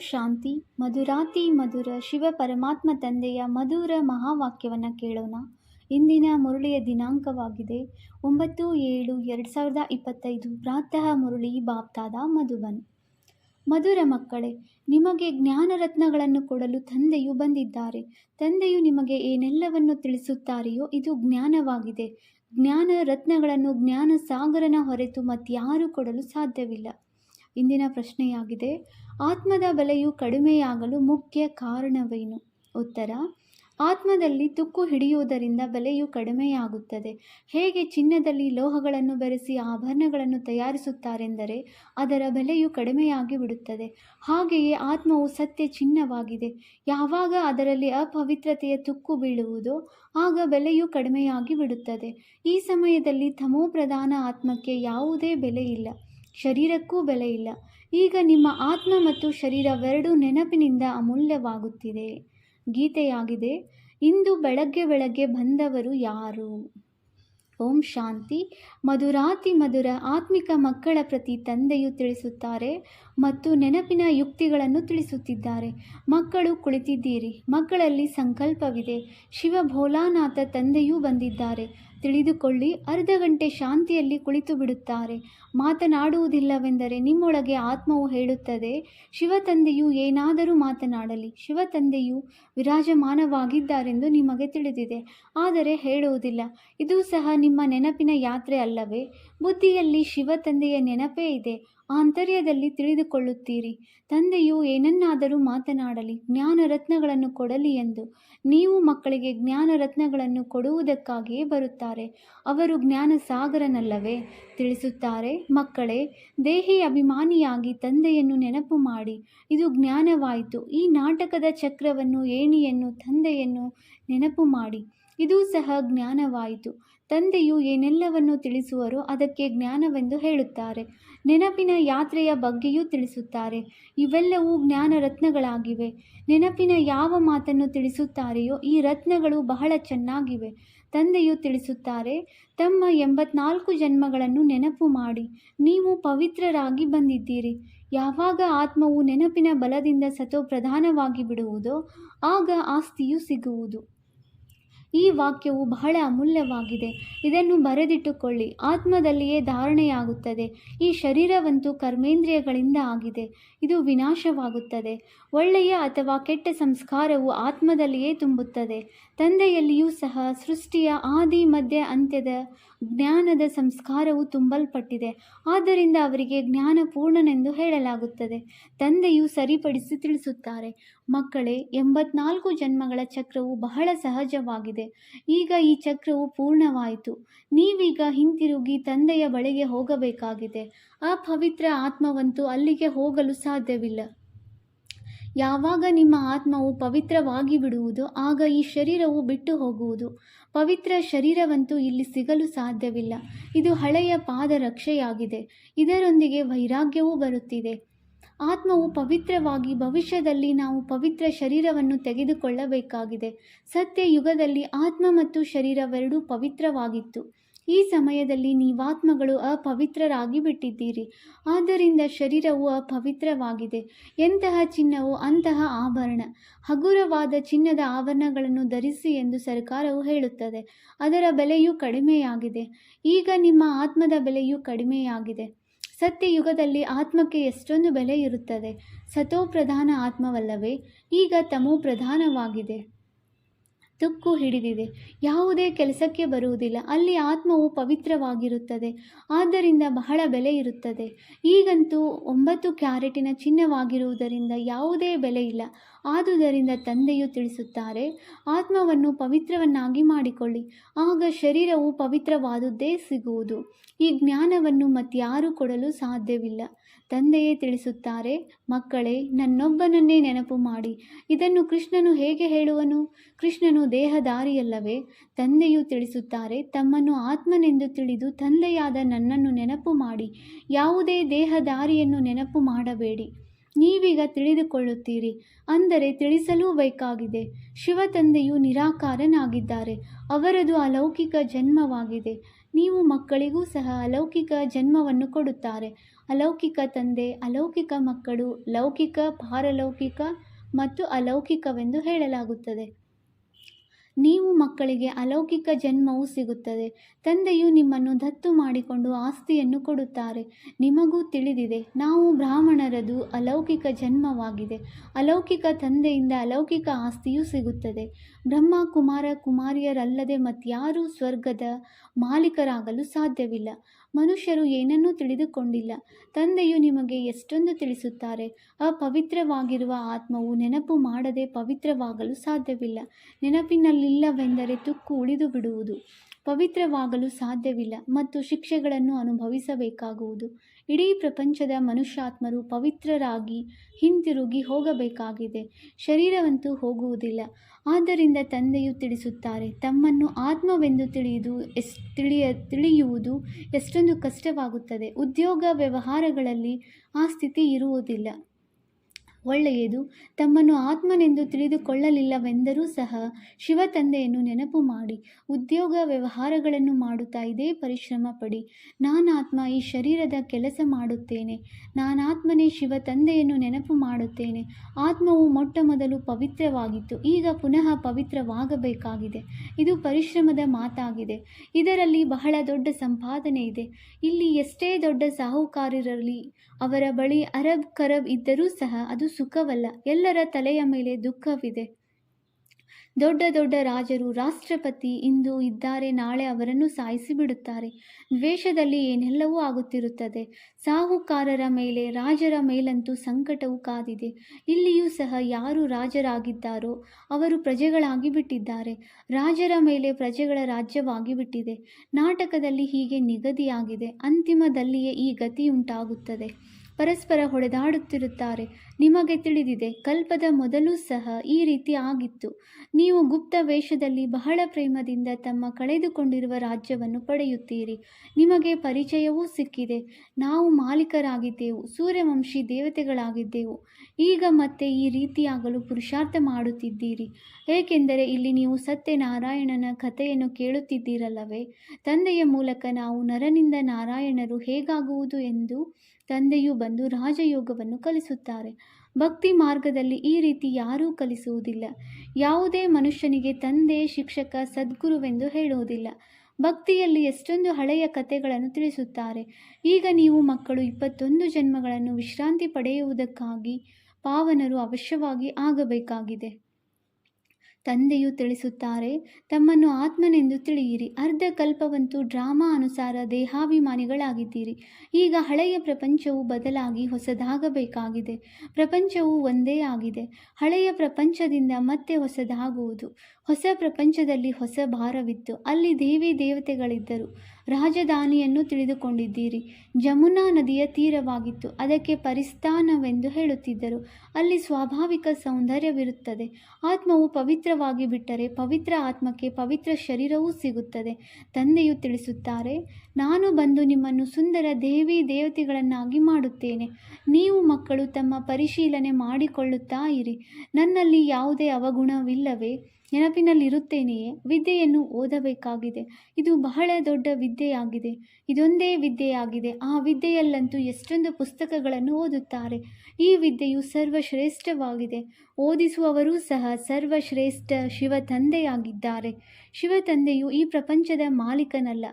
ಶಾಂತಿ, ಮಧುರಾತಿ ಮಧುರ ಶಿವ ಪರಮಾತ್ಮ ತಂದೆಯ ಮಧುರ ಮಹಾವಾಕ್ಯವನ್ನು ಕೇಳೋಣ. ಇಂದಿನ ಮುರಳಿಯ ದಿನಾಂಕವಾಗಿದೆ. ಒಂಬತ್ತು ಏಳು ಎರಡು ಸಾವಿರದ ಇಪ್ಪತ್ತೈದು. ಪ್ರಾತಃ ಮುರಳಿ ಬಾಪ್ತಾದ ಮಧುಬನ್. ಮಧುರ ಮಕ್ಕಳೇ, ನಿಮಗೆ ಜ್ಞಾನರತ್ನಗಳನ್ನು ಕೊಡಲು ತಂದೆಯು ಬಂದಿದ್ದಾರೆ. ತಂದೆಯು ನಿಮಗೆ ಏನೆಲ್ಲವನ್ನು ತಿಳಿಸುತ್ತಾರೆಯೋ ಇದು ಜ್ಞಾನವಾಗಿದೆ. ಜ್ಞಾನ ರತ್ನಗಳನ್ನು ಜ್ಞಾನ ಸಾಗರನ ಹೊರತು ಮತ್ತಾರೂ ಕೊಡಲು ಸಾಧ್ಯವಿಲ್ಲ. ಇಂದಿನ ಪ್ರಶ್ನೆಯಾಗಿದೆ. ಆತ್ಮದ ಬೆಲೆಯು ಕಡಿಮೆಯಾಗಲು ಮುಖ್ಯ ಕಾರಣವೇನು? ಉತ್ತರ, ಆತ್ಮದಲ್ಲಿ ತುಕ್ಕು ಹಿಡಿಯುವುದರಿಂದ ಬೆಲೆಯು ಕಡಿಮೆಯಾಗುತ್ತದೆ. ಹೇಗೆ ಚಿನ್ನದಲ್ಲಿ ಲೋಹಗಳನ್ನು ಬೆರೆಸಿ ಆಭರಣಗಳನ್ನು ತಯಾರಿಸುತ್ತಾರೆಂದರೆ ಅದರ ಬೆಲೆಯು ಕಡಿಮೆಯಾಗಿ ಬಿಡುತ್ತದೆ. ಹಾಗೆಯೇ ಆತ್ಮವು ಸತ್ಯ ಚಿನ್ನವಾಗಿದೆ. ಯಾವಾಗ ಅದರಲ್ಲಿ ಅಪವಿತ್ರತೆಯ ತುಕ್ಕು ಬೀಳುವುದೋ ಆಗ ಬೆಲೆಯು ಕಡಿಮೆಯಾಗಿ ಬಿಡುತ್ತದೆ. ಈ ಸಮಯದಲ್ಲಿ ತಮೋಪ್ರಧಾನ ಆತ್ಮಕ್ಕೆ ಯಾವುದೇ ಬೆಲೆ ಇಲ್ಲ. ಶರೀರಕ್ಕೂ ಬೆಲೆ ಇಲ್ಲ. ಈಗ ನಿಮ್ಮ ಆತ್ಮ ಮತ್ತು ಶರೀರವೆರಡೂ ನೆನಪಿನಿಂದ ಅಮೂಲ್ಯವಾಗುತ್ತಿದೆ. ಗೀತೆಯಾಗಿದೆ, ಇಂದು ಬೆಳಗ್ಗೆ ಬೆಳಗ್ಗೆ ಬಂದವರು ಯಾರು? ಓಂ ಶಾಂತಿ. ಮಧುರಾತಿ ಮಧುರ ಆತ್ಮಿಕ ಮಕ್ಕಳ ಪ್ರತಿ ತಂದೆಯು ತಿಳಿಸುತ್ತಾರೆ ಮತ್ತು ನೆನಪಿನ ಯುಕ್ತಿಗಳನ್ನು ತಿಳಿಸುತ್ತಿದ್ದಾರೆ. ಮಕ್ಕಳು ಕುಳಿತಿದ್ದೀರಿ, ಮಕ್ಕಳಲ್ಲಿ ಸಂಕಲ್ಪವಿದೆ. ಶಿವ ಭೋಲಾನಾಥ ತಂದೆಯೂ ಬಂದಿದ್ದಾರೆ. ತಿಳಿದುಕೊಳ್ಳಿ, ಅರ್ಧ ಗಂಟೆ ಶಾಂತಿಯಲ್ಲಿ ಕುಳಿತು ಬಿಡುತ್ತಾರೆ ಮಾತನಾಡುವುದಿಲ್ಲವೆಂದರೆ ನಿಮ್ಮೊಳಗೆ ಆತ್ಮವು ಹೇಳುತ್ತದೆ, ಶಿವತಂದೆಯು ಏನಾದರೂ ಮಾತನಾಡಲಿ, ಶಿವತಂದೆಯು ವಿರಾಜಮಾನವಾಗಿದ್ದಾರೆಂದು ನಿಮಗೆ ತಿಳಿದಿದೆ. ಆದರೆ ಹೇಳುವುದಿಲ್ಲ, ಇದು ಸಹ ನಿಮ್ಮ ನೆನಪಿನ ಯಾತ್ರೆ ಅಲ್ಲವೇ? ಬುದ್ಧಿಯಲ್ಲಿ ಶಿವ ತಂದೆಯ ನೆನಪೇ ಇದೆ. ಆಂತರ್ಯದಲ್ಲಿ ತಿಳಿದುಕೊಳ್ಳುತ್ತೀರಿ. ತಂದೆಯು ಏನನ್ನಾದರೂ ಮಾತನಾಡಲಿ, ಜ್ಞಾನ ರತ್ನಗಳನ್ನು ಕೊಡಲಿ ಎಂದು. ನೀವು ಮಕ್ಕಳಿಗೆ ಜ್ಞಾನ ರತ್ನಗಳನ್ನು ಕೊಡುವುದಕ್ಕಾಗಿಯೇ ಬರುತ್ತಾರೆ. ಅವರು ಜ್ಞಾನ ಸಾಗರನಲ್ಲವೇ? ತಿಳಿಸುತ್ತಾರೆ, ಮಕ್ಕಳೇ, ದೇಹಿ ಅಭಿಮಾನಿಯಾಗಿ ತಂದೆಯನ್ನು ನೆನಪು ಮಾಡಿ. ಇದು ಜ್ಞಾನವಾಯಿತು. ಈ ನಾಟಕದ ಚಕ್ರವನ್ನು, ಏಣಿಯನ್ನು, ತಂದೆಯನ್ನು ನೆನಪು ಮಾಡಿ. ಇದು ಸಹ ಜ್ಞಾನವಾಯಿತು. ತಂದೆಯು ಏನೆಲ್ಲವನ್ನು ತಿಳಿಸುವರೋ ಅದಕ್ಕೆ ಜ್ಞಾನವೆಂದು ಹೇಳುತ್ತಾರೆ. ನೆನಪಿನ ಯಾತ್ರೆಯ ಬಗ್ಗೆಯೂ ತಿಳಿಸುತ್ತಾರೆ. ಇವೆಲ್ಲವೂ ಜ್ಞಾನ ರತ್ನಗಳಾಗಿವೆ ನೆನಪಿನ ಯಾವ ಮಾತನ್ನು ತಿಳಿಸುತ್ತಾರೆಯೋ ಈ ರತ್ನಗಳು ಬಹಳ ಚೆನ್ನಾಗಿವೆ. ತಂದೆಯು ತಿಳಿಸುತ್ತಾರೆ, ತಮ್ಮ ಎಂಬತ್ನಾಲ್ಕು ಜನ್ಮಗಳನ್ನು ನೆನಪು ಮಾಡಿ. ನೀವು ಪವಿತ್ರರಾಗಿ ಬಂದಿದ್ದೀರಿ. ಯಾವಾಗ ಆತ್ಮವು ನೆನಪಿನ ಬಲದಿಂದ ಸತೋ ಪ್ರಧಾನವಾಗಿ ಬಿಡುವುದೋ ಆಗ ಆಸ್ತಿಯು ಸಿಗುವುದು. ಈ ವಾಕ್ಯವು ಬಹಳ ಅಮೂಲ್ಯವಾಗಿದೆ. ಇದನ್ನು ಬರೆದಿಟ್ಟುಕೊಳ್ಳಿ. ಆತ್ಮದಲ್ಲಿಯೇ ಧಾರಣೆಯಾಗುತ್ತದೆ. ಈ ಶರೀರವಂತೂ ಕರ್ಮೇಂದ್ರಿಯಗಳಿಂದ ಆಗಿದೆ. ಇದು ವಿನಾಶವಾಗುತ್ತದೆ. ಒಳ್ಳೆಯ ಅಥವಾ ಕೆಟ್ಟ ಸಂಸ್ಕಾರವು ಆತ್ಮದಲ್ಲಿಯೇ ತುಂಬುತ್ತದೆ. ತಂದೆಯಲ್ಲಿಯೂ ಸಹ ಸೃಷ್ಟಿಯ ಆದಿ, ಮಧ್ಯ, ಅಂತ್ಯದ ಜ್ಞಾನದ ಸಂಸ್ಕಾರವು ತುಂಬಲ್ಪಟ್ಟಿದೆ. ಆದ್ದರಿಂದ ಅವರಿಗೆ ಜ್ಞಾನ ಪೂರ್ಣನೆಂದು ಹೇಳಲಾಗುತ್ತದೆ. ತಂದೆಯು ಸರಿಪಡಿಸಿ ತಿಳಿಸುತ್ತಾರೆ. ಮಕ್ಕಳೇ, ಎಂಬತ್ನಾಲ್ಕು ಜನ್ಮಗಳ ಚಕ್ರವು ಬಹಳ ಸಹಜವಾಗಿದೆ. ಈಗ ಈ ಚಕ್ರವು ಪೂರ್ಣವಾಯಿತು. ನೀವೀಗ ಹಿಂತಿರುಗಿ ತಂದೆಯ ಬಳಿಗೆ ಹೋಗಬೇಕಾಗಿದೆ. ಆ ಪವಿತ್ರ ಆತ್ಮವಂತೂ ಅಲ್ಲಿಗೆ ಹೋಗಲು ಸಾಧ್ಯವಿಲ್ಲ. ಯಾವಾಗ ನಿಮ್ಮ ಆತ್ಮವು ಪವಿತ್ರವಾಗಿ ಬಿಡುವುದು ಆಗ ಈ ಶರೀರವು ಬಿಟ್ಟು ಹೋಗುವುದು ಪವಿತ್ರ ಶರೀರವಂತೂ ಇಲ್ಲಿ ಸಿಗಲು ಸಾಧ್ಯವಿಲ್ಲ. ಇದು ಹಳೆಯ ಪಾದರಕ್ಷೆಯಾಗಿದೆ. ಇದರೊಂದಿಗೆ ವೈರಾಗ್ಯವೂ ಬರುತ್ತಿದೆ. ಆತ್ಮವು ಪವಿತ್ರವಾಗಿ ಭವಿಷ್ಯದಲ್ಲಿ ನಾವು ಪವಿತ್ರ ಶರೀರವನ್ನು ತೆಗೆದುಕೊಳ್ಳಬೇಕಾಗಿದೆ. ಸತ್ಯ ಯುಗದಲ್ಲಿ ಆತ್ಮ ಮತ್ತು ಶರೀರವೆರಡೂ ಪವಿತ್ರವಾಗಿತ್ತು. ಈ ಸಮಯದಲ್ಲಿ ನೀವಾತ್ಮಗಳು ಅಪವಿತ್ರರಾಗಿ ಬಿಟ್ಟಿದ್ದೀರಿ. ಆದ್ದರಿಂದ ಶರೀರವು ಅಪವಿತ್ರವಾಗಿದೆ. ಎಂತಹ ಚಿನ್ನವು ಅಂತಹ ಆಭರಣ. ಹಗುರವಾದ ಚಿನ್ನದ ಆಭರಣಗಳನ್ನು ಧರಿಸಿ ಎಂದು ಸರ್ಕಾರವು ಹೇಳುತ್ತದೆ. ಅದರ ಬೆಲೆಯು ಕಡಿಮೆಯಾಗಿದೆ. ಈಗ ನಿಮ್ಮ ಆತ್ಮದ ಬೆಲೆಯು ಕಡಿಮೆಯಾಗಿದೆ. ಸತ್ಯಯುಗದಲ್ಲಿ ಆತ್ಮಕ್ಕೆ ಎಷ್ಟೊಂದು ಬೆಲೆ ಇರುತ್ತದೆ. ಸತೋ ಪ್ರಧಾನ ಆತ್ಮವಲ್ಲವೇ? ಈಗ ತಮೋ ಪ್ರಧಾನವಾಗಿದೆ. ತುಕ್ಕು ಹಿಡಿದಿದೆ. ಯಾವುದೇ ಕೆಲಸಕ್ಕೆ ಬರುವುದಿಲ್ಲ. ಅಲ್ಲಿ ಆತ್ಮವು ಪವಿತ್ರವಾಗಿರುತ್ತದೆ. ಆದ್ದರಿಂದ ಬಹಳ ಬೆಲೆ ಇರುತ್ತದೆ. ಈಗಂತೂ ಒಂಬತ್ತು ಕ್ಯಾರೆಟಿನ ಚಿನ್ನವಾಗಿರುವುದರಿಂದ ಯಾವುದೇ ಬೆಲೆ ಇಲ್ಲ. ಆದುದರಿಂದ ತಂದೆಯು ತಿಳಿಸುತ್ತಾರೆ, ಆತ್ಮವನ್ನು ಪವಿತ್ರವನ್ನಾಗಿ ಮಾಡಿಕೊಳ್ಳಿ. ಆಗ ಶರೀರವು ಪವಿತ್ರವಾದುದೇ ಸಿಗುವುದು. ಈ ಜ್ಞಾನವನ್ನು ಮತ್ತಾರೂ ಕೊಡಲು ಸಾಧ್ಯವಿಲ್ಲ. ತಂದೆಯೇ ತಿಳಿಸುತ್ತಾರೆ, ಮಕ್ಕಳೇ, ನನ್ನೊಬ್ಬನನ್ನೇ ನೆನಪು ಮಾಡಿ. ಇದನ್ನು ಕೃಷ್ಣನು ಹೇಗೆ ಹೇಳುವನು? ಕೃಷ್ಣನು ದೇಹದಾರಿಯಲ್ಲವೇ? ತಂದೆಯು ತಿಳಿಸುತ್ತಾರೆ, ತಮ್ಮನ್ನು ಆತ್ಮನೆಂದು ತಿಳಿದು ತಂದೆಯಾದ ನನ್ನನ್ನು ನೆನಪು ಮಾಡಿ. ಯಾವುದೇ ದೇಹದಾರಿಯನ್ನು ನೆನಪು ಮಾಡಬೇಡಿ. ನೀವೀಗ ತಿಳಿದುಕೊಳ್ಳುತ್ತೀರಿ. ಅಂದರೆ ತಿಳಿಸಲೂ ಬೇಕಾಗಿದೆ. ಶಿವ ತಂದೆಯು ನಿರಾಕಾರನಾಗಿದ್ದಾರೆ. ಅವರದು ಅಲೌಕಿಕ ಜನ್ಮವಾಗಿದೆ. ನೀವು ಮಕ್ಕಳಿಗೂ ಸಹ ಅಲೌಕಿಕ ಜನ್ಮವನ್ನು ಕೊಡುತ್ತಾರೆ. ಅಲೌಕಿಕ ತಂದೆ, ಅಲೌಕಿಕ ಮಕ್ಕಳು, ಲೌಕಿಕ ಪಾರಲೌಕಿಕ ಮತ್ತು ಅಲೌಕಿಕವೆಂದು ಹೇಳಲಾಗುತ್ತದೆ. ನೀವು ಮಕ್ಕಳಿಗೆ ಅಲೌಕಿಕ ಜನ್ಮವು ಸಿಗುತ್ತದೆ. ತಂದೆಯು ನಿಮ್ಮನ್ನು ದತ್ತು ಮಾಡಿಕೊಂಡು ಆಸ್ತಿಯನ್ನು ಕೊಡುತ್ತಾರೆ. ನಿಮಗೂ ತಿಳಿದಿದೆ, ನಾವು ಬ್ರಾಹ್ಮಣರದು ಅಲೌಕಿಕ ಜನ್ಮವಾಗಿದೆ. ಅಲೌಕಿಕ ತಂದೆಯಿಂದ ಅಲೌಕಿಕ ಆಸ್ತಿಯೂ ಸಿಗುತ್ತದೆ. ಬ್ರಹ್ಮ, ಕುಮಾರ, ಕುಮಾರಿಯರಲ್ಲದೆ ಮತ್ಯಾರೂ ಸ್ವರ್ಗದ ಮಾಲೀಕರಾಗಲು ಸಾಧ್ಯವಿಲ್ಲ. ಮನುಷ್ಯರು ಏನನ್ನೂ ತಿಳಿದುಕೊಂಡಿಲ್ಲ. ತಂದೆಯು ನಿಮಗೆ ಎಷ್ಟೊಂದು ತಿಳಿಸುತ್ತಾರೆ. ಅಪವಿತ್ರವಾಗಿರುವ ಆತ್ಮವು ನೆನಪು ಮಾಡದೆ ಪವಿತ್ರವಾಗಲು ಸಾಧ್ಯವಿಲ್ಲ. ನೆನಪಿನಲ್ಲಿಲ್ಲವೆಂದರೆ ತುಕ್ಕು ಉಳಿದು ಬಿಡುವುದು. ಪವಿತ್ರವಾಗಲು ಸಾಧ್ಯವಿಲ್ಲ ಮತ್ತು ಶಿಕ್ಷೆಗಳನ್ನು ಅನುಭವಿಸಬೇಕಾಗುವುದು. ಇಡೀ ಪ್ರಪಂಚದ ಮನುಷ್ಯಾತ್ಮರು ಪವಿತ್ರರಾಗಿ ಹಿಂತಿರುಗಿ ಹೋಗಬೇಕಾಗಿದೆ. ಶರೀರವಂತೂ ಹೋಗುವುದಿಲ್ಲ. ಆದ್ದರಿಂದ ತಂದೆಯು ತಿಳಿಸುತ್ತಾರೆ, ತಮ್ಮನ್ನು ಆತ್ಮವೆಂದು ತಿಳಿಯುವುದು ಎಸ್, ತಿಳಿಯ, ತಿಳಿಯುವುದು ಎಷ್ಟೊಂದು ಕಷ್ಟವಾಗುತ್ತದೆ. ಉದ್ಯೋಗ ವ್ಯವಹಾರಗಳಲ್ಲಿ ಆ ಸ್ಥಿತಿ ಇರುವುದಿಲ್ಲ. ಒಳ್ಳೆಯದು. ತಮ್ಮನ್ನು ಆತ್ಮನೆಂದು ತಿಳಿದುಕೊಳ್ಳಲಿಲ್ಲವೆಂದರೂ ಸಹ ಶಿವ ತಂದೆಯನ್ನು ನೆನಪು ಮಾಡಿ, ಉದ್ಯೋಗ ವ್ಯವಹಾರಗಳನ್ನು ಮಾಡುತ್ತಾ ಇದೇ ಪರಿಶ್ರಮ ಪಡಿ. ನಾನಾತ್ಮ ಈ ಶರೀರದ ಕೆಲಸ ಮಾಡುತ್ತೇನೆ. ನಾನಾತ್ಮನೇ ಶಿವ ತಂದೆಯನ್ನು ನೆನಪು ಮಾಡುತ್ತೇನೆ. ಆತ್ಮವು ಮೊಟ್ಟ ಮೊದಲು ಪವಿತ್ರವಾಗಿತ್ತು. ಈಗ ಪುನಃ ಪವಿತ್ರವಾಗಬೇಕಾಗಿದೆ. ಇದು ಪರಿಶ್ರಮದ ಮಾತಾಗಿದೆ. ಇದರಲ್ಲಿ ಬಹಳ ದೊಡ್ಡ ಸಂಪಾದನೆ ಇದೆ. ಇಲ್ಲಿ ಎಷ್ಟೇ ದೊಡ್ಡ ಸಾಹುಕಾರರಲ್ಲಿ ಅವರ ಬಳಿ ಅರಬ್ ಕರಬ್ ಇದ್ದರೂ ಸಹ ಅದು ಸುಖವಲ್ಲ, ಎಲ್ಲರ ತಲೆಯ ಮೇಲೆ ದುಃಖವಿದೆ. ದೊಡ್ಡ ದೊಡ್ಡ ರಾಜರು, ರಾಷ್ಟ್ರಪತಿ ಇಂದು ಇದ್ದಾರೆ, ನಾಳೆ ಅವರನ್ನು ಸಾಯಿಸಿ ಬಿಡುತ್ತಾರೆ ದ್ವೇಷದಲ್ಲಿ ಏನೆಲ್ಲವೂ ಆಗುತ್ತಿರುತ್ತದೆ. ಸಾಹುಕಾರರ ಮೇಲೆ, ರಾಜರ ಮೇಲಂತೂ ಸಂಕಟವು ಕಾದಿದೆ. ಇಲ್ಲಿಯೂ ಸಹ ಯಾರು ರಾಜರಾಗಿದ್ದಾರೋ, ಅವರು ಪ್ರಜೆಗಳಾಗಿ ಬಿಟ್ಟಿದ್ದಾರೆ. ರಾಜರ ಮೇಲೆ ಪ್ರಜೆಗಳ ರಾಜ್ಯವಾಗಿ ಬಿಟ್ಟಿದೆ. ನಾಟಕದಲ್ಲಿ ಹೀಗೆ ನಿಗದಿಯಾಗಿದೆ. ಅಂತಿಮದಲ್ಲಿಯೇ ಈ ಗತಿಯುಂಟಾಗುತ್ತದೆ. ಪರಸ್ಪರ ಹೊಡೆದಾಡುತ್ತಿರುತ್ತಾರೆ. ನಿಮಗೆ ತಿಳಿದಿದೆ, ಕಲ್ಪದ ಮೊದಲು ಸಹ ಈ ರೀತಿ ಆಗಿತ್ತು. ನೀವು ಗುಪ್ತ ವೇಷದಲ್ಲಿ ಬಹಳ ಪ್ರೇಮದಿಂದ ತಮ್ಮ ಕಳೆದುಕೊಂಡಿರುವ ರಾಜ್ಯವನ್ನು ಪಡೆಯುತ್ತೀರಿ. ನಿಮಗೆ ಪರಿಚಯವೂ ಸಿಕ್ಕಿದೆ. ನಾವು ಮಾಲೀಕರಾಗಿದ್ದೆವು, ಸೂರ್ಯವಂಶಿ ದೇವತೆಗಳಾಗಿದ್ದೆವು. ಈಗ ಮತ್ತೆ ಈ ರೀತಿಯಾಗಲು ಪುರುಷಾರ್ಥ ಮಾಡುತ್ತಿದ್ದೀರಿ. ಏಕೆಂದರೆ ಇಲ್ಲಿ ನೀವು ಸತ್ಯನಾರಾಯಣನ ಕಥೆಯನ್ನು ಕೇಳುತ್ತಿದ್ದೀರಲ್ಲವೇ? ತಂದೆಯ ಮೂಲಕ ನಾವು ನರನಿಂದ ನಾರಾಯಣರು ಹೇಗಾಗುವುದು ಎಂದು ತಂದೆಯು ಬಂದು ರಾಜಯೋಗವನ್ನು ಕಲಿಸುತ್ತಾರೆ. ಭಕ್ತಿ ಮಾರ್ಗದಲ್ಲಿ ಈ ರೀತಿ ಯಾರೂ ಕಲಿಸುವುದಿಲ್ಲ. ಯಾವುದೇ ಮನುಷ್ಯನಿಗೆ ತಂದೆ, ಶಿಕ್ಷಕ, ಸದ್ಗುರುವೆಂದು ಹೇಳುವುದಿಲ್ಲ. ಭಕ್ತಿಯಲ್ಲಿ ಎಷ್ಟೊಂದು ಹಳೆಯ ಕಥೆಗಳನ್ನು ತಿಳಿಸುತ್ತಾರೆ. ಈಗ ನೀವು ಮಕ್ಕಳು ಇಪ್ಪತ್ತೊಂದು ಜನ್ಮಗಳನ್ನು ವಿಶ್ರಾಂತಿ ಪಡೆಯುವುದಕ್ಕಾಗಿ ಪಾವನರು ಅವಶ್ಯವಾಗಿ ಆಗಬೇಕಾಗಿದೆ. ತಂದೆಯು ತಿಳಿಸುತ್ತಾರೆ, ತಮ್ಮನ್ನು ಆತ್ಮನೆಂದು ತಿಳಿಯಿರಿ. ಅರ್ಧ ಕಲ್ಪವಂತೂ ಡ್ರಾಮಾ ಅನುಸಾರ ದೇಹಾಭಿಮಾನಿಗಳಾಗಿದ್ದೀರಿ. ಈಗ ಹಳೆಯ ಪ್ರಪಂಚವು ಬದಲಾಗಿ ಹೊಸದಾಗಬೇಕಾಗಿದೆ. ಪ್ರಪಂಚವು ಒಂದೇ ಆಗಿದೆ. ಹಳೆಯ ಪ್ರಪಂಚದಿಂದ ಮತ್ತೆ ಹೊಸದಾಗುವುದು. ಹೊಸ ಪ್ರಪಂಚದಲ್ಲಿ ಹೊಸ ಭಾರವಿತ್ತು. ಅಲ್ಲಿ ದೇವಿ ದೇವತೆಗಳಿದ್ದರು. ರಾಜಧಾನಿಯನ್ನು ತಿಳಿದುಕೊಂಡಿದ್ದೀರಿ. ಜಮುನಾ ನದಿಯ ತೀರವಾಗಿತ್ತು. ಅದಕ್ಕೆ ಪರಿಸ್ಥಾನವೆಂದು ಹೇಳುತ್ತಿದ್ದರು. ಅಲ್ಲಿ ಸ್ವಾಭಾವಿಕ ಸೌಂದರ್ಯವಿರುತ್ತದೆ. ಆತ್ಮವು ಪವಿತ್ರವಾಗಿ ಬಿಟ್ಟರೆ ಪವಿತ್ರ ಆತ್ಮಕ್ಕೆ ಪವಿತ್ರ ಶರೀರವೂ ಸಿಗುತ್ತದೆ. ತಂದೆಯು ತಿಳಿಸುತ್ತಾರೆ, ನಾನು ಬಂದು ನಿಮ್ಮನ್ನು ಸುಂದರ ದೇವಿ ದೇವತೆಗಳನ್ನಾಗಿ ಮಾಡುತ್ತೇನೆ. ನೀವು ಮಕ್ಕಳು ತಮ್ಮ ಪರಿಶೀಲನೆ ಮಾಡಿಕೊಳ್ಳುತ್ತಾ ಇರಿ. ನನ್ನಲ್ಲಿ ಯಾವುದೇ ಅವಗುಣವಿಲ್ಲವೇ? ನೆನಪಿನಲ್ಲಿರುತ್ತೇನೆಯೇ? ವಿದ್ಯೆಯನ್ನು ಓದಬೇಕಾಗಿದೆ. ಇದು ಬಹಳ ದೊಡ್ಡ ವಿದ್ಯೆಯಾಗಿದೆ. ಇದೊಂದೇ ವಿದ್ಯೆಯಾಗಿದೆ. ಆ ವಿದ್ಯೆಯಲ್ಲಂತೂ ಎಷ್ಟೊಂದು ಪುಸ್ತಕಗಳನ್ನು ಓದುತ್ತಾರೆ. ಈ ವಿದ್ಯೆಯು ಸರ್ವಶ್ರೇಷ್ಠವಾಗಿದೆ. ಓದಿಸುವವರೂ ಸಹ ಸರ್ವಶ್ರೇಷ್ಠ ಶಿವ ತಂದೆಯಾಗಿದ್ದಾರೆ ಶಿವ ತಂದೆಯು ಈ ಪ್ರಪಂಚದ ಮಾಲೀಕನಲ್ಲ.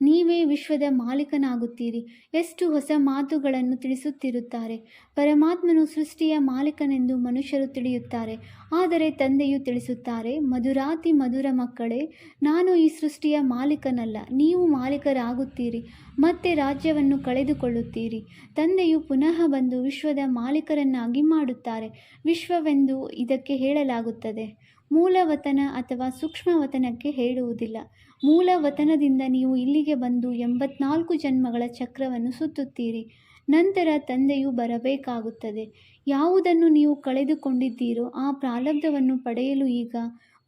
ನೀವೇ ವಿಶ್ವದ ಮಾಲೀಕನಾಗುತ್ತೀರಿ. ಎಷ್ಟು ಹೊಸ ಮಾತುಗಳನ್ನು ತಿಳಿಸುತ್ತಿರುತ್ತಾರೆ. ಪರಮಾತ್ಮನು ಸೃಷ್ಟಿಯ ಮಾಲೀಕನೆಂದು ಮನುಷ್ಯರು ತಿಳಿಯುತ್ತಾರೆ. ಆದರೆ ತಂದೆಯು ತಿಳಿಸುತ್ತಾರೆ, ಮಧುರಾತಿ ಮಧುರ ಮಕ್ಕಳೇ, ನಾನು ಈ ಸೃಷ್ಟಿಯ ಮಾಲೀಕನಲ್ಲ, ನೀವು ಮಾಲೀಕರಾಗುತ್ತೀರಿ, ಮತ್ತೆ ರಾಜ್ಯವನ್ನು ಕಳೆದುಕೊಳ್ಳುತ್ತೀರಿ. ತಂದೆಯು ಪುನಃ ಬಂದು ವಿಶ್ವದ ಮಾಲೀಕರನ್ನಾಗಿ ಮಾಡುತ್ತಾರೆ. ವಿಶ್ವವೆಂದು ಇದಕ್ಕೆ ಹೇಳಲಾಗುತ್ತದೆ. ಮೂಲವತನ ಅಥವಾ ಸೂಕ್ಷ್ಮವತನಕ್ಕೆ ಹೇಳುವುದಿಲ್ಲ. ಮೂಲವತನದಿಂದ ನೀವು ಇಲ್ಲಿಗೆ ಬಂದು ಎಂಬತ್ನಾಲ್ಕು ಜನ್ಮಗಳ ಚಕ್ರವನ್ನು ಸುತ್ತುತ್ತೀರಿ. ನಂತರ ತಂದೆಯು ಬರಬೇಕಾಗುತ್ತದೆ. ಯಾವುದನ್ನು ನೀವು ಕಳೆದುಕೊಂಡಿದ್ದೀರೋ ಆ ಪ್ರಾರಬ್ಧವನ್ನು ಪಡೆಯಲು ಈಗ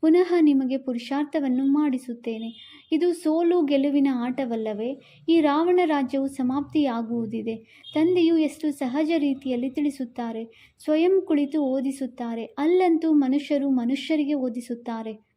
ಪುನಃ ನಿಮಗೆ ಪುರುಷಾರ್ಥವನ್ನು ಮಾಡಿಸುತ್ತೇನೆ. ಇದು ಸೋಲು ಗೆಲುವಿನ ಆಟವಲ್ಲವೇ? ಈ ರಾವಣ ರಾಜ್ಯವು ಸಮಾಪ್ತಿಯಾಗುವುದಿದೆ. ತಂದೆಯು ಎಷ್ಟು ಸಹಜ ರೀತಿಯಲ್ಲಿ ತಿಳಿಸುತ್ತಾರೆ. ಸ್ವಯಂ ಕುಳಿತು ಓದಿಸುತ್ತಾರೆ. ಅಲ್ಲಂತೂ ಮನುಷ್ಯರು ಮನುಷ್ಯರಿಗೆ ಓದಿಸುತ್ತಾರೆ.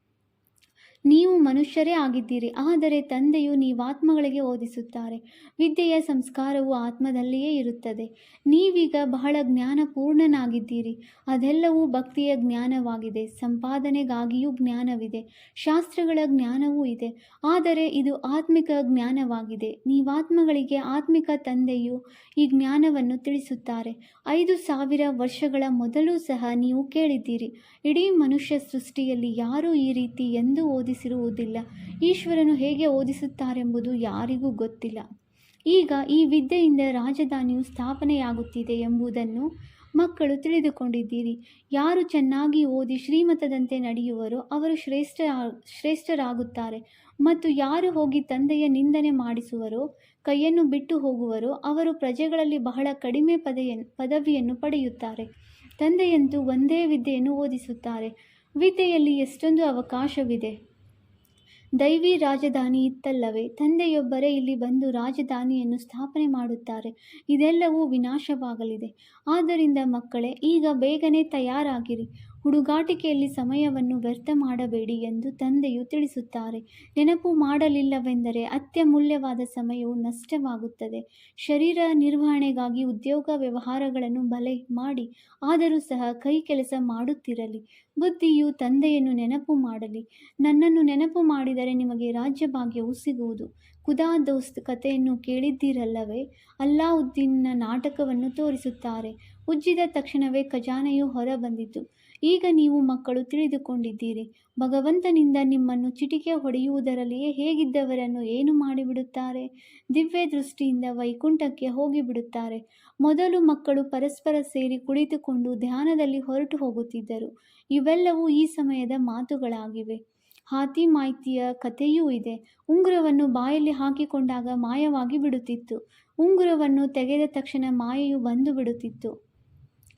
ನೀವು ಮನುಷ್ಯರೇ ಆಗಿದ್ದೀರಿ, ಆದರೆ ತಂದೆಯು ನೀವಾತ್ಮಗಳಿಗೆ ಓದಿಸುತ್ತಾರೆ. ವಿದ್ಯೆಯ ಸಂಸ್ಕಾರವು ಆತ್ಮದಲ್ಲಿಯೇ ಇರುತ್ತದೆ. ನೀವೀಗ ಬಹಳ ಜ್ಞಾನಪೂರ್ಣನಾಗಿದ್ದೀರಿ. ಅದೆಲ್ಲವೂ ಭಕ್ತಿಯ ಜ್ಞಾನವಾಗಿದೆ, ಸಂಪಾದನೆಗಾಗಿಯೂ ಜ್ಞಾನವಿದೆ, ಶಾಸ್ತ್ರಗಳ ಜ್ಞಾನವೂ ಇದೆ. ಆದರೆ ಇದು ಆತ್ಮಿಕ ಜ್ಞಾನವಾಗಿದೆ. ನೀವಾತ್ಮಗಳಿಗೆ ಆತ್ಮಿಕ ತಂದೆಯು ಈ ಜ್ಞಾನವನ್ನು ತಿಳಿಸುತ್ತಾರೆ. ಐದು ಸಾವಿರ ವರ್ಷಗಳ ಮೊದಲು ಸಹ ನೀವು ಕೇಳಿದ್ದೀರಿ, ಇಡೀ ಮನುಷ್ಯ ಸೃಷ್ಟಿಯಲ್ಲಿ ಯಾರು ಈ ರೀತಿ ಎಂದೂ ಓದಿಸಿರುವುದಿಲ್ಲ. ಈಶ್ವರನು ಹೇಗೆ ಓದಿಸುತ್ತಾರೆಂಬುದು ಯಾರಿಗೂ ಗೊತ್ತಿಲ್ಲ. ಈಗ ಈ ವಿದ್ಯೆಯಿಂದ ರಾಜಧಾನಿಯು ಸ್ಥಾಪನೆಯಾಗುತ್ತಿದೆ ಎಂಬುದನ್ನು ಮಕ್ಕಳು ತಿಳಿದುಕೊಂಡಿದ್ದೀರಿ. ಯಾರು ಚೆನ್ನಾಗಿ ಓದಿ ಶ್ರೀಮತದಂತೆ ನಡೆಯುವರೋ ಅವರು ಶ್ರೇಷ್ಠ, ಶ್ರೇಷ್ಠರಾಗುತ್ತಾರೆ. ಮತ್ತು ಯಾರು ಹೋಗಿ ತಂದೆಯ ನಿಂದನೆ ಮಾಡಿಸುವರೋ, ಕೈಯನ್ನು ಬಿಟ್ಟು ಹೋಗುವರೋ ಅವರು ಪ್ರಜೆಗಳಲ್ಲಿ ಬಹಳ ಕಡಿಮೆ ಪದೆಯನ್ನು ಪದವಿಯನ್ನು ಪಡೆಯುತ್ತಾರೆ. ತಂದೆಯಂತೂ ಒಂದೇ ವಿದ್ಯೆಯನ್ನು ಓದಿಸುತ್ತಾರೆ. ವಿದ್ಯೆಯಲ್ಲಿ ಎಷ್ಟೊಂದು ಅವಕಾಶವಿದೆ. ದೈವಿ ರಾಜಧಾನಿ ಇತ್ತಲ್ಲವೇ? ತಂದೆಯೊಬ್ಬರೇ ಇಲ್ಲಿ ಬಂದು ರಾಜಧಾನಿಯನ್ನು ಸ್ಥಾಪನೆ ಮಾಡುತ್ತಾರೆ. ಇದೆಲ್ಲವೂ ವಿನಾಶವಾಗಲಿದೆ. ಆದ್ದರಿಂದ ಮಕ್ಕಳೇ, ಈಗ ಬೇಗನೆ ತಯಾರಾಗಿರಿ. ಹುಡುಗಾಟಿಕೆಯಲ್ಲಿ ಸಮಯವನ್ನು ವ್ಯರ್ಥ ಮಾಡಬೇಡಿ ಎಂದು ತಂದೆಯು ತಿಳಿಸುತ್ತಾರೆ. ನೆನಪು ಮಾಡಲಿಲ್ಲವೆಂದರೆ ಅತ್ಯಮೂಲ್ಯವಾದ ಸಮಯವು ನಷ್ಟವಾಗುತ್ತದೆ. ಶರೀರ ನಿರ್ವಹಣೆಗಾಗಿ ಉದ್ಯೋಗ ವ್ಯವಹಾರಗಳನ್ನು ಬಲೆ ಮಾಡಿ, ಆದರೂ ಸಹ ಕೈ ಕೆಲಸ ಮಾಡುತ್ತಿರಲಿ. ಬುದ್ಧಿಯು ತಂದೆಯನ್ನು ನೆನಪು ಮಾಡಲಿ. ನನ್ನನ್ನು ನೆನಪು ಮಾಡಿದರೆ ನಿಮಗೆ ರಾಜ್ಯಭಾಗ್ಯವು ಸಿಗುವುದು. ಖುದಾ ದೋಸ್ತ್ ಕಥೆಯನ್ನು ಕೇಳಿದ್ದೀರಲ್ಲವೇ? ಅಲ್ಲಾವುದ್ದೀನ್ನ ನಾಟಕವನ್ನು ತೋರಿಸುತ್ತಾರೆ. ಉಜ್ಜಿದ ತಕ್ಷಣವೇ ಖಜಾನೆಯು ಹೊರಬಂದಿತು. ಈಗ ನೀವು ಮಕ್ಕಳು ತಿಳಿದುಕೊಂಡಿದ್ದೀರಿ. ಭಗವಂತನಿಂದ ನಿಮ್ಮನ್ನು ಚಿಟಿಕೆ ಹೊಡೆಯುವುದರಲ್ಲಿಯೇ ಹೇಗಿದ್ದವರನ್ನು ಏನು ಮಾಡಿಬಿಡುತ್ತಾರೆ? ದಿವ್ಯ ದೃಷ್ಟಿಯಿಂದ ವೈಕುಂಠಕ್ಕೆ ಹೋಗಿಬಿಡುತ್ತಾರೆ. ಮೊದಲು ಮಕ್ಕಳು ಪರಸ್ಪರ ಸೇರಿ ಕುಳಿತುಕೊಂಡು ಧ್ಯಾನದಲ್ಲಿ ಹೊರಟು ಹೋಗುತ್ತಿದ್ದರು. ಇವೆಲ್ಲವೂ ಈ ಸಮಯದ ಮಾತುಗಳಾಗಿವೆ. ಹಾತಿ ಮಾಹಿತಿಯ ಕಥೆಯೂ ಇದೆ. ಉಂಗುರವನ್ನು ಬಾಯಲ್ಲಿ ಹಾಕಿಕೊಂಡಾಗ ಮಾಯವಾಗಿ ಬಿಡುತ್ತಿತ್ತು. ಉಂಗುರವನ್ನು ತೆಗೆದ ತಕ್ಷಣ ಮಾಯೆಯು ಬಂದು ಬಿಡುತ್ತಿತ್ತು.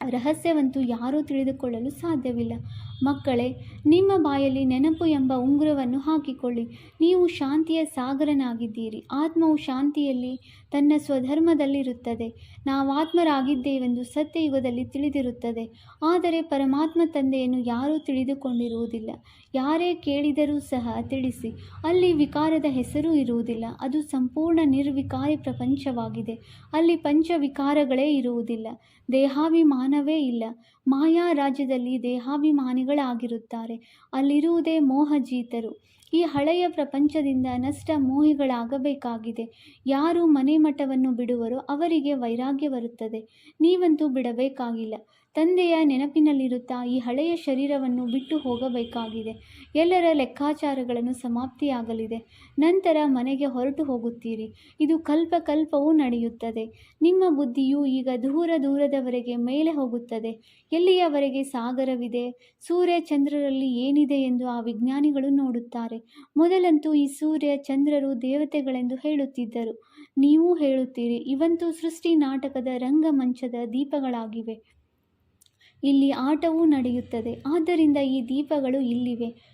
ರಹಸ್ಯವಂತೂ ಯಾರೂ ತಿಳಿದುಕೊಳ್ಳಲು ಸಾಧ್ಯವಿಲ್ಲ. ಮಕ್ಕಳೇ, ನಿಮ್ಮ ಬಾಯಲ್ಲಿ ನೆನಪು ಎಂಬ ಉಂಗುರವನ್ನು ಹಾಕಿಕೊಳ್ಳಿ. ನೀವು ಶಾಂತಿಯ ಸಾಗರನಾಗಿದ್ದೀರಿ. ಆತ್ಮವು ಶಾಂತಿಯಲ್ಲಿ ತನ್ನ ಸ್ವಧರ್ಮದಲ್ಲಿರುತ್ತದೆ. ನಾವಾತ್ಮರಾಗಿದ್ದೇವೆಂದು ಸತ್ಯಯುಗದಲ್ಲಿ ತಿಳಿದಿರುತ್ತದೆ. ಆದರೆ ಪರಮಾತ್ಮ ತಂದೆಯನ್ನು ಯಾರೂ ತಿಳಿದುಕೊಂಡಿರುವುದಿಲ್ಲ. ಯಾರೇ ಕೇಳಿದರೂ ಸಹ ತಿಳಿಸಿ. ಅಲ್ಲಿ ವಿಕಾರದ ಹೆಸರು ಇರುವುದಿಲ್ಲ. ಅದು ಸಂಪೂರ್ಣ ನಿರ್ವಿಕಾರಿ ಪ್ರಪಂಚವಾಗಿದೆ. ಅಲ್ಲಿ ಪಂಚವಿಕಾರಗಳೇ ಇರುವುದಿಲ್ಲ. ದೇಹಾಭಿಮಾನವೇ ಇಲ್ಲ. ಮಾಯಾ ರಾಜ್ಯದಲ್ಲಿ ದೇಹಾಭಿಮಾನಿಗಳಾಗಿರುತ್ತಾರೆ. ಅಲ್ಲಿರುವುದೇ ಮೋಹಜೀತರು. ಈ ಹಳೆಯ ಪ್ರಪಂಚದಿಂದ ನಷ್ಟ ಮೋಹಿಗಳಾಗಬೇಕಾಗಿದೆ. ಯಾರು ಮನೆ ಮಠವನ್ನು ಬಿಡುವರೋ ಅವರಿಗೆ ವೈರಾಗ್ಯ ಬರುತ್ತದೆ. ನೀವಂತೂ ಬಿಡಬೇಕಾಗಿಲ್ಲ. ತಂದೆಯ ನೆನಪಿನಲ್ಲಿರುತ್ತಾ ಈ ಹಳೆಯ ಶರೀರವನ್ನು ಬಿಟ್ಟು ಹೋಗಬೇಕಾಗಿದೆ. ಎಲ್ಲರ ಲೆಕ್ಕಾಚಾರಗಳನ್ನು ಸಮಾಪ್ತಿಯಾಗಲಿದೆ. ನಂತರ ಮನೆಗೆ ಹೊರಟು ಹೋಗುತ್ತೀರಿ. ಇದು ಕಲ್ಪ ಕಲ್ಪವೂ ನಡೆಯುತ್ತದೆ. ನಿಮ್ಮ ಬುದ್ಧಿಯು ಈಗ ದೂರ ದೂರದವರೆಗೆ ಮೇಲೆ ಹೋಗುತ್ತದೆ. ಎಲ್ಲಿಯವರೆಗೆ ಸಾಗರವಿದೆ? ಸೂರ್ಯ ಚಂದ್ರರಲ್ಲಿ ಏನಿದೆ ಎಂದು ಆ ವಿಜ್ಞಾನಿಗಳು ನೋಡುತ್ತಾರೆ. ಮೊದಲಂತೂ ಈ ಸೂರ್ಯ ಚಂದ್ರರು ದೇವತೆಗಳೆಂದು ಹೇಳುತ್ತಿದ್ದರು. ನೀವು ಹೇಳುತ್ತೀರಿ, ಇವಂತೂ ಸೃಷ್ಟಿ ನಾಟಕದ ರಂಗಮಂಚದ ದೀಪಗಳಾಗಿವೆ. ಇಲ್ಲಿ ಆಟವೂ ನಡೆಯುತ್ತದೆ. ಆದ್ದರಿಂದ ಈ ದೀಪಗಳು ಇಲ್ಲಿವೆ.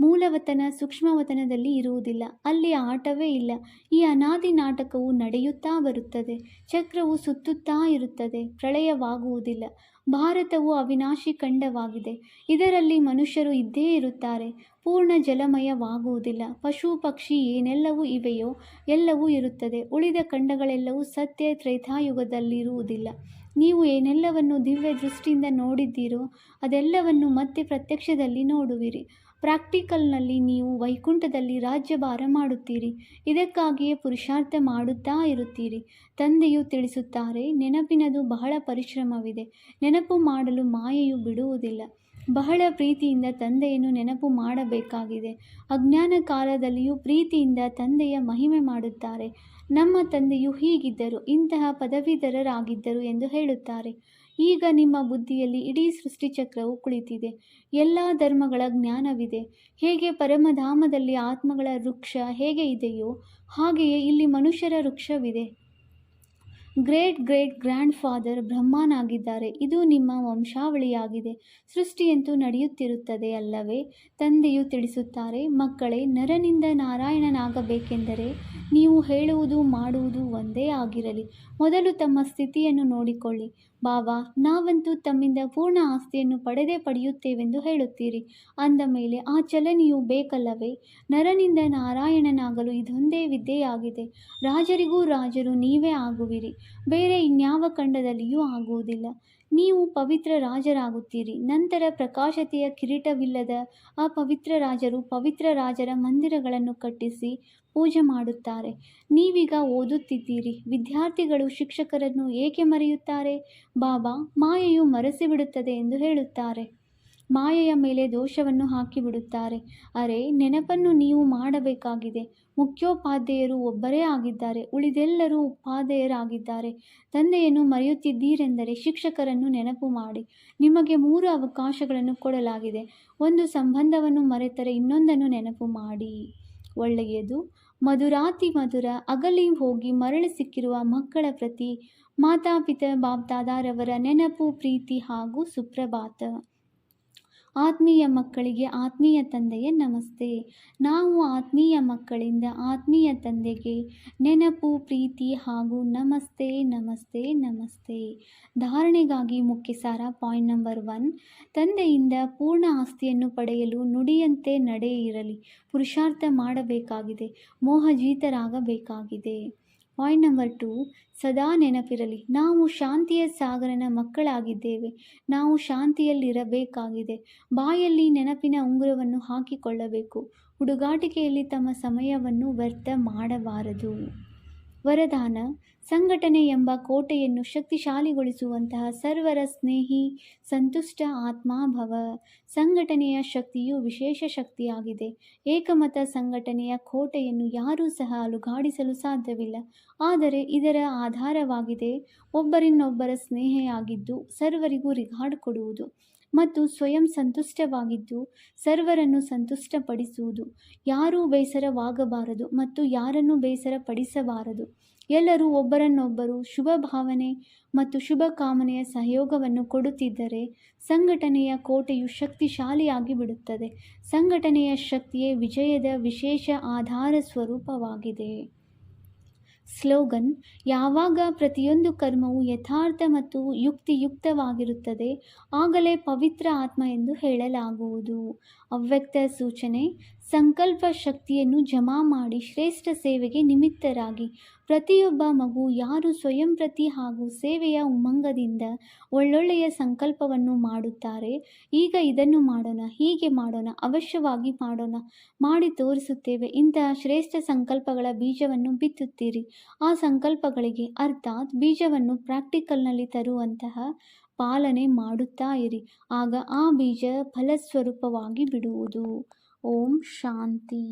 ಮೂಲವತನ, ಸೂಕ್ಷ್ಮವತನದಲ್ಲಿ ಇರುವುದಿಲ್ಲ. ಅಲ್ಲಿ ಆಟವೇ ಇಲ್ಲ. ಈ ಅನಾದಿ ನಾಟಕವು ನಡೆಯುತ್ತಾ ಬರುತ್ತದೆ. ಚಕ್ರವು ಸುತ್ತುತ್ತಾ ಇರುತ್ತದೆ. ಪ್ರಳಯವಾಗುವುದಿಲ್ಲ. ಭಾರತವು ಅವಿನಾಶಿ ಖಂಡವಾಗಿದೆ. ಇದರಲ್ಲಿ ಮನುಷ್ಯರು ಇದ್ದೇ ಇರುತ್ತಾರೆ. ಪೂರ್ಣ ಜಲಮಯವಾಗುವುದಿಲ್ಲ. ಪಶು, ಪಕ್ಷಿ ಏನೆಲ್ಲವೂ ಇವೆಯೋ? ಎಲ್ಲವೂ ಇರುತ್ತದೆ. ಉಳಿದ ಖಂಡಗಳೆಲ್ಲವೂ ಸತ್ಯ ತ್ರೇತಾಯುಗದಲ್ಲಿರುವುದಿಲ್ಲ. ನೀವು ಏನೆಲ್ಲವನ್ನು ದಿವ್ಯ ದೃಷ್ಟಿಯಿಂದ ನೋಡಿದ್ದೀರೋ ಅದೆಲ್ಲವನ್ನು ಮತ್ತೆ ಪ್ರತ್ಯಕ್ಷದಲ್ಲಿ ನೋಡುವಿರಿ. ಪ್ರಾಕ್ಟಿಕಲ್ನಲ್ಲಿ ನೀವು ವೈಕುಂಠದಲ್ಲಿ ರಾಜ್ಯಭಾರ ಮಾಡುತ್ತೀರಿ. ಇದಕ್ಕಾಗಿಯೇ ಪುರುಷಾರ್ಥ ಮಾಡುತ್ತಾ ಇರುತ್ತೀರಿ. ತಂದೆಯು ತಿಳಿಸುತ್ತಾರೆ, ನೆನಪಿನದು ಬಹಳ ಪರಿಶ್ರಮವಿದೆ. ನೆನಪು ಮಾಡಲು ಮಾಯೆಯು ಬಿಡುವುದಿಲ್ಲ. ಬಹಳ ಪ್ರೀತಿಯಿಂದ ತಂದೆಯನ್ನು ನೆನಪು ಮಾಡಬೇಕಾಗಿದೆ. ಅಜ್ಞಾನ ಕಾಲದಲ್ಲಿಯೂ ಪ್ರೀತಿಯಿಂದ ತಂದೆಯ ಮಹಿಮೆ ಮಾಡುತ್ತಾರೆ. ನಮ್ಮ ತಂದೆಯು ಹೀಗಿದ್ದರು, ಇಂತಹ ಪದವೀಧರರಾಗಿದ್ದರು ಎಂದು ಹೇಳುತ್ತಾರೆ. ಈಗ ನಿಮ್ಮ ಬುದ್ಧಿಯಲ್ಲಿ ಇಡೀ ಸೃಷ್ಟಿಚಕ್ರವು ಕುಳಿತಿದೆ. ಎಲ್ಲ ಧರ್ಮಗಳ ಜ್ಞಾನವಿದೆ. ಹೇಗೆ ಪರಮಧಾಮದಲ್ಲಿ ಆತ್ಮಗಳ ವೃಕ್ಷ ಹೇಗೆ ಇದೆಯೋ ಹಾಗೆಯೇ ಇಲ್ಲಿ ಮನುಷ್ಯರ ವೃಕ್ಷವಿದೆ. ಗ್ರೇಟ್ ಗ್ರೇಟ್ ಗ್ರ್ಯಾಂಡ್ ಫಾದರ್ ಬ್ರಹ್ಮನಾಗಿದ್ದಾರೆ. ಇದು ನಿಮ್ಮ ವಂಶಾವಳಿಯಾಗಿದೆ. ಸೃಷ್ಟಿಯಂತೂ ನಡೆಯುತ್ತಿರುತ್ತದೆ ಅಲ್ಲವೇ? ತಂದೆಯು ತಿಳಿಸುತ್ತಾರೆ, ಮಕ್ಕಳೇ, ನರನಿಂದ ನಾರಾಯಣನಾಗಬೇಕೆಂದರೆ ನೀವು ಹೇಳುವುದು ಮಾಡುವುದು ಒಂದೇ ಆಗಿರಲಿ. ಮೊದಲು ತಮ್ಮ ಸ್ಥಿತಿಯನ್ನು ನೋಡಿಕೊಳ್ಳಿ. ಬಾಬಾ ನಾವಂತೂ ತಮ್ಮಿಂದ ಪೂರ್ಣ ಆಸ್ತಿಯನ್ನು ಪಡೆದೇ ಪಡೆಯುತ್ತೇವೆಂದು ಹೇಳುತ್ತೀರಿ. ಅಂದ ಮೇಲೆ, ಆ ಚಲನೆಯು ಬೇಕಲ್ಲವೇ? ನರನಿಂದ ನಾರಾಯಣನಾಗಲು ಇದೊಂದೇ ವಿದ್ಯೆಯಾಗಿದೆ. ರಾಜರಿಗೂ ರಾಜರು ನೀವೇ ಆಗುವಿರಿ. ಬೇರೆ ಇನ್ಯಾವ ಖಂಡದಲ್ಲಿಯೂ ಆಗುವುದಿಲ್ಲ. ನೀವು ಪವಿತ್ರ ರಾಜರಾಗುತ್ತೀರಿ. ನಂತರ ಪ್ರಕಾಶತೆಯ ಕಿರೀಟವಿಲ್ಲದ ಆ ಪವಿತ್ರ ರಾಜರು ಪವಿತ್ರ ರಾಜರ ಮಂದಿರಗಳನ್ನು ಕಟ್ಟಿಸಿ ಪೂಜೆ ಮಾಡುತ್ತಾರೆ. ನೀವೀಗ ಓದುತ್ತಿದ್ದೀರಿ. ವಿದ್ಯಾರ್ಥಿಗಳು ಶಿಕ್ಷಕರನ್ನು ಏಕೆ ಮರೆಯುತ್ತಾರೆ? ಬಾಬಾ, ಮಾಯೆಯು ಮರೆಸಿಬಿಡುತ್ತದೆ ಎಂದು ಹೇಳುತ್ತಾರೆ. ಮಾಯೆಯ ಮೇಲೆ ದೋಷವನ್ನು ಹಾಕಿಬಿಡುತ್ತಾರೆ. ಅರೆ, ನೆನಪನ್ನು ನೀವು ಮಾಡಬೇಕಾಗಿದೆ. ಮುಖ್ಯೋಪಾಧ್ಯಾಯರು ಒಬ್ಬರೇ ಆಗಿದ್ದಾರೆ. ಉಳಿದೆಲ್ಲರೂ ಉಪಾಧ್ಯಾಯರಾಗಿದ್ದಾರೆ. ತಂದೆಯನ್ನು ಮರೆಯುತ್ತಿದ್ದೀರೆಂದರೆ ಶಿಕ್ಷಕರನ್ನು ನೆನಪು ಮಾಡಿ. ನಿಮಗೆ ಮೂರು ಅವಕಾಶಗಳನ್ನು ಕೊಡಲಾಗಿದೆ. ಒಂದು, ಸಂಬಂಧವನ್ನು ಮರೆತರೆ ಇನ್ನೊಂದನ್ನು ನೆನಪು ಮಾಡಿ. ಒಳ್ಳೆಯದು, ಮಧುರಾತಿ ಮಧುರ, ಅಗಲಿ ಹೋಗಿ ಮರಳಿ ಸಿಕ್ಕಿರುವ ಮಕ್ಕಳ ಪ್ರತಿ ಮಾತಾಪಿತ ಬಾಬ್ದಾದಾರವರ ನೆನಪು, ಪ್ರೀತಿ ಹಾಗೂ ಸುಪ್ರಭಾತ. ಆತ್ಮೀಯ ಮಕ್ಕಳಿಗೆ ಆತ್ಮೀಯ ತಂದೆಯ ನಮಸ್ತೆ. ನಾವು ಆತ್ಮೀಯ ಮಕ್ಕಳಿಂದ ಆತ್ಮೀಯ ತಂದೆಗೆ ನೆನಪು, ಪ್ರೀತಿ ಹಾಗೂ ನಮಸ್ತೆ ನಮಸ್ತೆ ನಮಸ್ತೆ. ಧಾರಣೆಗಾಗಿ ಮುಖ್ಯ ಸಾರ ಪಾಯಿಂಟ್ ನಂಬರ್ ಒನ್. ತಂದೆಯಿಂದ ಪೂರ್ಣ ಆಸ್ತಿಯನ್ನು ಪಡೆಯಲು ನುಡಿಯಂತೆ ನಡೆ ಇರಲಿ ಪುರುಷಾರ್ಥ ಮಾಡಬೇಕಾಗಿದೆ. ಮೋಹಜೀತರಾಗಬೇಕಾಗಿದೆ ಪಾಯಿಂಟ್ ನಂಬರ್ ಟು, ಸದಾ ನೆನಪಿರಲಿ. ನಾವು ಶಾಂತಿಯ ಸಾಗರನ ಮಕ್ಕಳಾಗಿದ್ದೇವೆ. ನಾವು ಶಾಂತಿಯಲ್ಲಿರಬೇಕಾಗಿದೆ. ಬಾಯಲ್ಲಿ ನೆನಪಿನ ಉಂಗುರವನ್ನು ಹಾಕಿಕೊಳ್ಳಬೇಕು. ಹುಡುಗಾಟಿಕೆಯಲ್ಲಿ ತಮ್ಮ ಸಮಯವನ್ನು ವ್ಯರ್ಥ ಮಾಡಬಾರದು. ವರದಾನ ಸಂಘಟನೆ ಎಂಬ ಕೋಟೆಯನ್ನು ಶಕ್ತಿಶಾಲಿಗೊಳಿಸುವಂತಹ ಸರ್ವರ ಸ್ನೇಹಿ, ಸಂತುಷ್ಟ ಆತ್ಮಾಭವ ಸಂಘಟನೆಯ ಶಕ್ತಿಯು ವಿಶೇಷ ಶಕ್ತಿಯಾಗಿದೆ. ಏಕಮತ ಸಂಘಟನೆಯ ಕೋಟೆಯನ್ನು ಯಾರೂ ಸಹ ಅಲುಗಾಡಿಸಲು ಸಾಧ್ಯವಿಲ್ಲ. ಆದರೆ ಇದರ ಆಧಾರವಾಗಿದೆ. ಒಬ್ಬರಿನ್ನೊಬ್ಬರ ಸ್ನೇಹಿಯಾಗಿದ್ದು ಸರ್ವರಿಗೂ ರಿಗಾರ್ಡ್ ಕೊಡುವುದು ಮತ್ತು ಸ್ವಯಂ ಸಂತುಷ್ಟವಾಗಿದ್ದು ಸರ್ವರನ್ನು ಸಂತುಷ್ಟಪಡಿಸುವುದು. ಯಾರೂ ಬೇಸರವಾಗಬಾರದು ಮತ್ತು ಯಾರನ್ನು ಬೇಸರಪಡಿಸಬಾರದು. ಎಲ್ಲರೂ ಒಬ್ಬರನ್ನೊಬ್ಬರು ಶುಭ ಭಾವನೆ ಮತ್ತು ಶುಭ ಕಾಮನೆಯ ಸಹಯೋಗವನ್ನು ಕೊಡುತ್ತಿದ್ದರೆ ಸಂಘಟನೆಯ ಕೋಟೆಯು ಶಕ್ತಿಶಾಲಿಯಾಗಿ ಬಿಡುತ್ತದೆ. ಸಂಘಟನೆಯ ಶಕ್ತಿಯೇ ವಿಜಯದ ವಿಶೇಷ ಆಧಾರ ಸ್ವರೂಪವಾಗಿದೆ. ಸ್ಲೋಗನ್, ಯಾವಾಗ ಪ್ರತಿಯೊಂದು ಕರ್ಮವು ಯಥಾರ್ಥ ಮತ್ತು ಯುಕ್ತಿಯುಕ್ತವಾಗಿರುತ್ತದೆ, ಆಗಲೇ ಪವಿತ್ರ ಆತ್ಮ ಎಂದು ಹೇಳಲಾಗುವುದು. ಅವ್ಯಕ್ತ ಸೂಚನೆ ಸಂಕಲ್ಪ ಶಕ್ತಿಯನ್ನು ಜಮಾ ಮಾಡಿ ಶ್ರೇಷ್ಠ ಸೇವೆಗೆ ನಿಮಿತ್ತರಾಗಿ. ಪ್ರತಿಯೊಬ್ಬ ಮಗು ಯಾರು ಸ್ವಯಂ ಪ್ರತಿ ಹಾಗೂ ಸೇವೆಯ ಉಮ್ಮಂಗದಿಂದ ಒಳ್ಳೊಳ್ಳೆಯ ಸಂಕಲ್ಪವನ್ನು ಮಾಡುತ್ತಾರೆ, ಈಗ ಇದನ್ನು ಮಾಡೋಣ, ಹೀಗೆ ಮಾಡೋಣ, ಅವಶ್ಯವಾಗಿ ಮಾಡೋಣ, ಮಾಡಿ ತೋರಿಸುತ್ತೇವೆ, ಇಂತಹ ಶ್ರೇಷ್ಠ ಸಂಕಲ್ಪಗಳ ಬೀಜವನ್ನು ಬಿತ್ತುತ್ತೀರಿ. ಆ ಸಂಕಲ್ಪಗಳಿಗೆ ಅರ್ಥಾತ್ ಬೀಜವನ್ನು ಪ್ರಾಕ್ಟಿಕಲ್ನಲ್ಲಿ ತರುವಂತಹ ಪಾಲನೆ ಮಾಡುತ್ತಾ ಇರಿ, ಆಗ ಆ ಬೀಜ ಫಲಸ್ವರೂಪವಾಗಿ ಬಿಡುವುದು. ಓಂ ಶಾಂತಿ